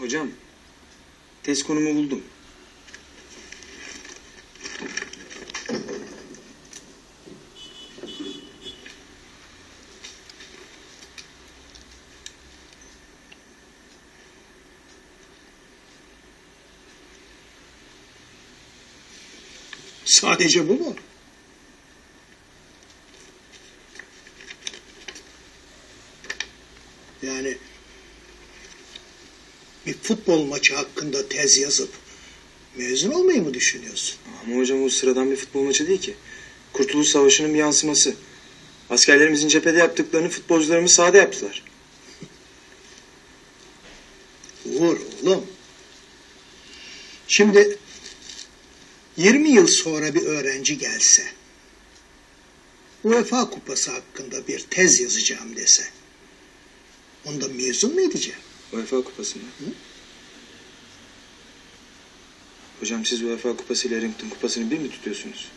Hocam, test konumu buldum. Sadece bu mu? Yani bir futbol maçı hakkında tez yazıp mezun olmayı mı düşünüyorsun? Ama hocam o sıradan bir futbol maçı değil ki. Kurtuluş Savaşı'nın bir yansıması. Askerlerimizin cephede yaptıklarını futbolcularımız sahada yaptılar. Uğur oğlum. Şimdi 20 yıl sonra bir öğrenci gelse UEFA kupası hakkında bir tez yazacağım dese onda mezun mu edeceğim? UEFA Kupası mı? Hocam siz UEFA Kupası ile Rington Kupası'nı bir mi tutuyorsunuz?